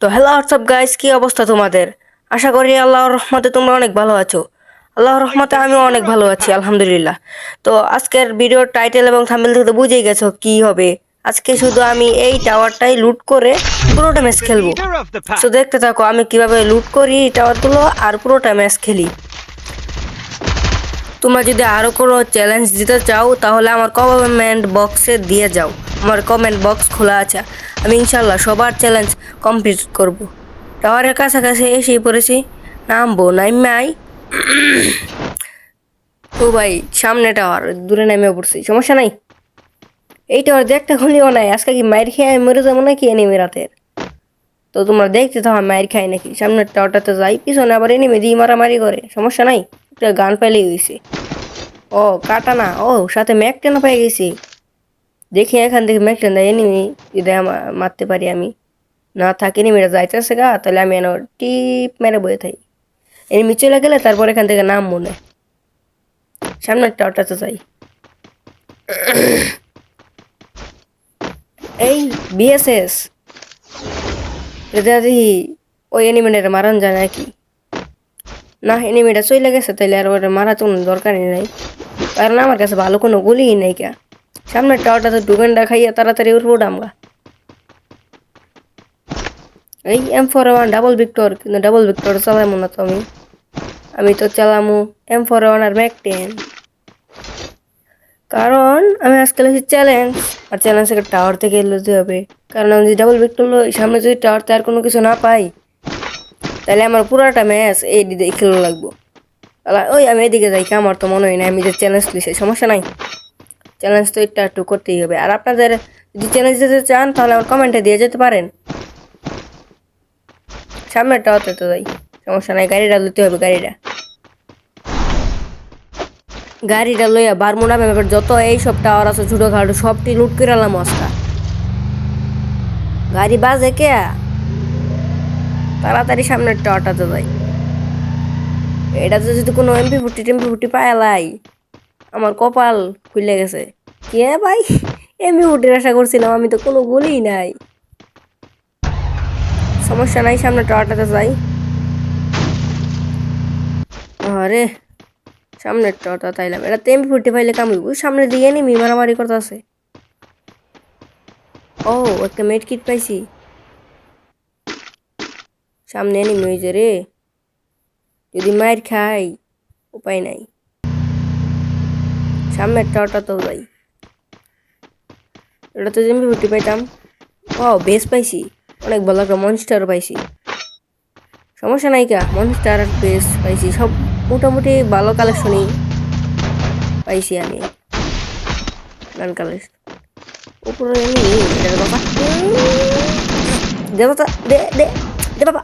তো hello WhatsApp guys কি অবস্থা তোমাদের? আশা করি আল্লাহর রহমতে তোমরা অনেক ভালো আছো। আল্লাহর রহমতে আমিও অনেক ভালো আছি, আলহামদুলিল্লাহ। তো আজকের ভিডিওর টাইটেল এবং থাম্বনেল থেকে তো বুঝেই গেছো কি হবে। আজকে শুধু আমি এই টাওয়ারটাই লুট করে পুরোটা ম্যাচ খেলব. তো দেখতে থাকো, আমি কীভাবে লুট করি এই টাওয়ারগুলো আর পুরোটা ম্যাচ খেলি। তোমরা যদি আরও কোনো চ্যালেঞ্জ দিতে চাও, তাহলে আমার কমেন্ট বক্সে দিয়ে যাও। আমার কমেন্ট বক্স খোলা আছে। আমি ইনশাল্লাহ সবার চ্যালেঞ্জ কমপ্লিট করব। টাওয়ারের কাছাকাছি এসেই পড়েছি। নামবো নাইমাই ও ভাই, সামনে টাওয়ার, দূরে নেমে পড়ছি। সমস্যা নাই? এই টাওয়ার দেখতে খুলিও নাই। আজকে কি মায়ের খেয়ে মরে যাব নাকি এনিমি রাতের? তো তোমরা দেখতে থাকো মায়ের খাই নাকি। সামনের টাওয়ারটাতে যাই, পিছনে আবার এনিমি দিয়ে মারামারি করে। সমস্যা নাই? একটা গান পাইলেই হয়েছে ও, কাটা না। ও, সাথে ম্যাকটেনও পেয়ে গেছি। দেখি এখান থেকে ম্যাকটেন দেয় এনিমি যদি মারতে পারি আমি। না থাকে এনিমিটা যাইতেছে গা, তাহলে আমি এনে টিপ মেরে বয়ে থাকি এনিমি চলে গেলে তারপর এখান থেকে নাম মনে সামনের টাওয়ারটাতে যাই। এই বিএসএস দেখি ওই এনিমেটের মারান যায় নাকি? না এনিমেটা চলে গেছে তাহলে আর ওটা মারা তো দরকারই নাই। কারণ আমার কাছে ভালো কোনো গুলিই নাই কে সামনের টাওয়ারটা তো ডুবেন্ডা খাইয়া তাড়াতাড়ি উঠবো ডামগা এই M four one double Victor কিন্তু ডাবল ভিক্টর চালামো না তো আমি। আমি তো চালামু এম ফোর ওয়ান আর ম্যাক টেন কারণ আমি আজকাল হচ্ছে চ্যালেঞ্জ আর চ্যালেঞ্জ থেকে টাওয়ার থেকে এলোতে হবে। কারণ আমি যদি ডাবল ভিক্টর সামনে যদি টাওয়ারতে আর কোনো কিছু না পাই, তাহলে আমার পুরাটা ম্যাচ এই দিকে খেলো লাগবো। ওই আমি এদিকে যাই আমার তো মনে হয় না আমি যে চ্যালেঞ্জ দিছি সমস্যা নাই। চ্যালেঞ্জ তো একটু একটু করতেই হবে। আর আপনাদের যদি চ্যালেঞ্জ দিতে চান, তাহলে আমার কমেন্টে দিয়ে যেতে পারেন। সামনের টাওয়ারতে তো যাই সমস্যা নাই, গাড়িটা লইতে হবে, গাড়িটা। গাড়িটা লইয়া বারমুনা ব্যাপার, যত এই এইসব টাওয়ার আছে, ছোটোখাটো সবটি লুট করে আলাম আজকা। গাড়ি বাজে কে? তাড়াতাড়ি সামনের টাওয়ারটাতে যাই এটাতে যদি কোনো এমপি ফুটি টেম্পি ফুটি পায়ালাই আমার কপাল খুলে গেছে। কে ভাই? এমনি ফুটির আশা করছিলাম আমি তো কোনো গুলি নাই। সমস্যা নাই, সামনে টাওয়ারটাতে যাই। আরে সামনের টাওয়ারটা তাইলাম। এটা তো এমপি ফুটি পাইলে কামড়িব সামনে দিয়ে নি মারামারি করতেছে। ও, একটা মেড কিট পাইছি। সামনে এনিমি হয়েছে রে। যদি মায়ের খাই, উপায় নাই। সামনের টাওয়ারটা তো যাই এটা তো যেমনি রুটি পাইতাম। ও বেশ পাইছি। অনেক ভালো একটা মনস্টার পাইছি। সমস্যা নাই কা মনস্টার বেশ পাইছি। সব মোটামুটি ভালো কালেকশনই পাইছি আমি। গান কালেকশন উপরে আমি এটা বাবা। দে দে দে বাবা।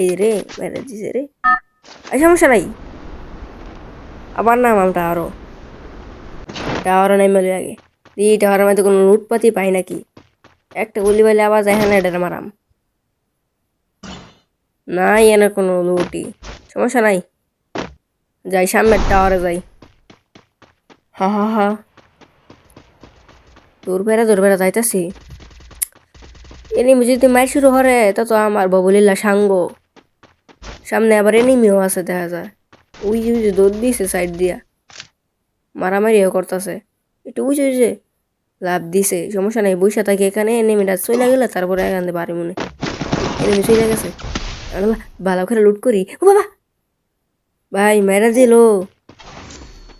এই রে, মেরে দিছে রে। সমস্যা নাই। আবার নাম আমটা আরও। টাওয়ারও নাই মেলে আগে। এই টাওয়ারের মধ্যে কোনো লুটপাতি পাই নাকি? একটা গুলি পাইলে আবার যাই না, এটা মারাম। নাই এনে কোনো লুটি সমস্যা নাই। যাই, সামনের টাওয়ারে যাই। হা হা হা। দূর বেড়া দূর বেড়া যাইতাছি। এনিমি যদি মার শুরু করে, তা তো আমার ববলিল্লা সাঙ্গ। সামনে আবার এনিমিও আছে, দেখা যায়। ওই যে দৌড় দিয়েছে সাইড দিয়া। মারামারিও করতেছে। একটু বুঝে যে লাভ দিছে, সমস্যা নাই বৈশা থাকি এখানে, এনে এনিমিটা চলে গেলে, তারপরে এখান থেকে বাড়ি মনে। এনিমি চলে গেছে। ভালো করে লুট করি? ও বাবা! ভাই মেরা দিল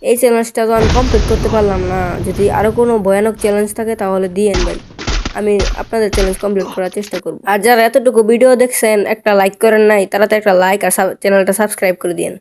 এই চ্যালেঞ্জটা তো আমি কমপ্লিট করতে পারলাম না। যদি আরও কোনো ভয়ানক চ্যালেঞ্জ থাকে, তাহলে দিয়েন ভাই। আমি আপনাদের চ্যালেঞ্জ কমপ্লিট করার চেষ্টা করব। আর যারা এতটুকু ভিডিও দেখছেন, একটা লাইক করেন নাই তারা তো একটা লাইক আর চ্যানেলটা সাবস্ক্রাইব করে দিয়েন।